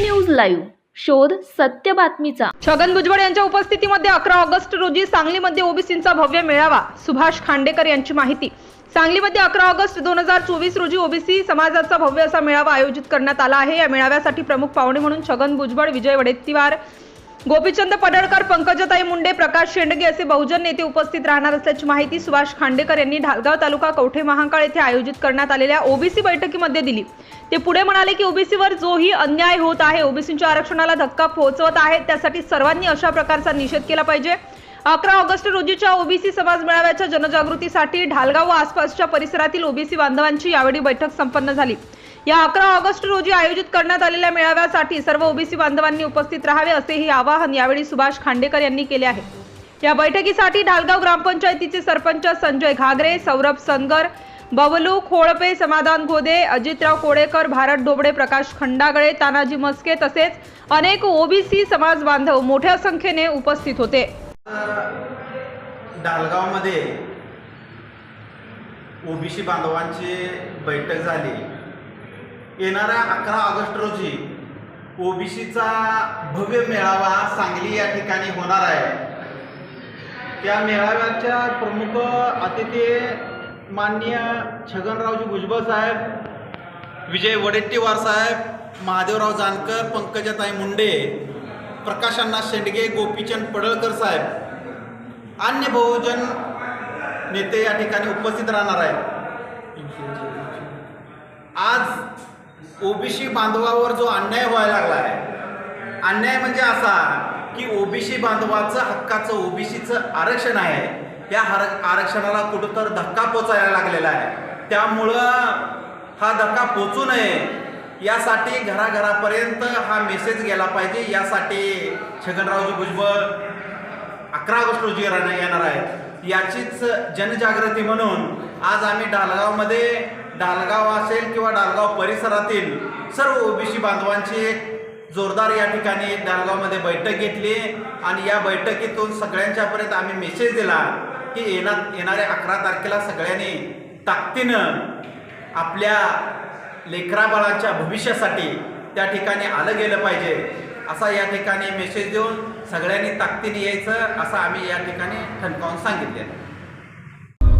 Live. शोध सत्य बातमीचा. छगन भुजबळ यांच्या उपस्थितीमध्ये अकरा ऑगस्ट रोजी सांगलीमध्ये ओबीसींचा भव्य मेळावा. सुभाष खांडेकर यांची माहिती. सांगलीमध्ये अकरा ऑगस्ट दोन हजार चोवीस रोजी ओबीसी समाजाचा भव्य असा मेळावा आयोजित करण्यात आला आहे. या मेळाव्यासाठी प्रमुख पाहुणे म्हणून छगन भुजबळ विजय वडेट्टीवार गोपीचंद पडळकर पंकजताई मुंडे प्रकाश शेंडगे असे बहुजन नेते उपस्थित राहणार असल्याची माहिती सुभाष खांडेकर यांनी ढालगाव तालुका कवठे महांकाळ येथे आयोजित करण्यात आलेल्या ओबीसी बैठकीमध्ये दिली. ते पुढे म्हणाले की ओबीसीवर जोही अन्याय होत आहे. ओबीसींच्या आरक्षणाला धक्का पोहोचवत आहेत. त्यासाठी सर्वांनी अशा प्रकारचा निषेध केला पाहिजे. अकरा ऑगस्ट रोजीच्या ओबीसी समाज मेळाव्याच्या जनजागृतीसाठी ढालगाव व आसपासच्या परिसरातील ओबीसी बांधवांची यावेळी बैठक संपन्न झाली. या अकरा ऑगस्ट रोजी आयोजित करण्यात आलेल्या मेळाव्यासाठी सर्व ओबीसी बांधवांनी उपस्थित राहावे असेही आवाहन यावेळी सुभाष खांडेकर यांनी केले आहे. या बैठकीसाठी ढालगाव ग्रामपंचायतीचे सरपंच संजय घागरे सौरभ सनगर बबलू खोळपे समाधान गोदे अजितराव कोडेकर भारत डोबडे प्रकाश खंडागळे तानाजी मस्के तसेच अनेक ओबीसी समाज बांधव मोठ्या संख्येने उपस्थित होते. ढालगावमध्ये ओबीसी बांधवांची बैठक झाली. येणाऱ्या अकरा ऑगस्ट रोजी ओबीसीचा भव्य मेळावा सांगली या ठिकाणी होणार आहे. त्या मेळाव्याच्या प्रमुख अतिथी माननीय छगनरावजी भुजबळ साहेब विजय वडेट्टीवार साहेब महादेवराव जानकर पंकजाताई मुंडे प्रकाशांना शेंडगे गोपीचंद पडळकर साहेब अन्य बहुजन नेते या ठिकाणी उपस्थित राहणार आहेत. आज ओबीसी बांधवावर जो अन्याय व्हायला लागला आहे. अन्याय म्हणजे असा की ओबीसी बांधवाचं हक्काचं ओबीसीचं आरक्षण आहे. या आरक्षणाला कुठंतर धक्का पोचायला लागलेला आहे. त्यामुळं हा धक्का पोचू नये यासाठी घराघरापर्यंत हा मेसेज गेला पाहिजे. यासाठी छगनरावजी भुजबळ अकरा ऑगस्ट रोजी येणार येणार आहे याचीच जनजागृती म्हणून आज आम्ही डालगावमध्ये डालगाव असेल किंवा डालगाव परिसरातील सर्व ओबीसी बांधवांची एक जोरदार या ठिकाणी डालगावमध्ये बैठक घेतली आणि या बैठकीतून सगळ्यांच्यापर्यंत आम्ही मेसेज दिला की येणार येणाऱ्या अकरा तारखेला सगळ्यांनी ताकदीनं आपल्या लेकराबाळांच्या भविष्यासाठी त्या ठिकाणी आलं गेलं पाहिजे. असा या ठिकाणी मेसेज देऊन सगळ्यांनी ताकदीने यायचं असं आम्ही या ठिकाणी ठणकावून सांगितले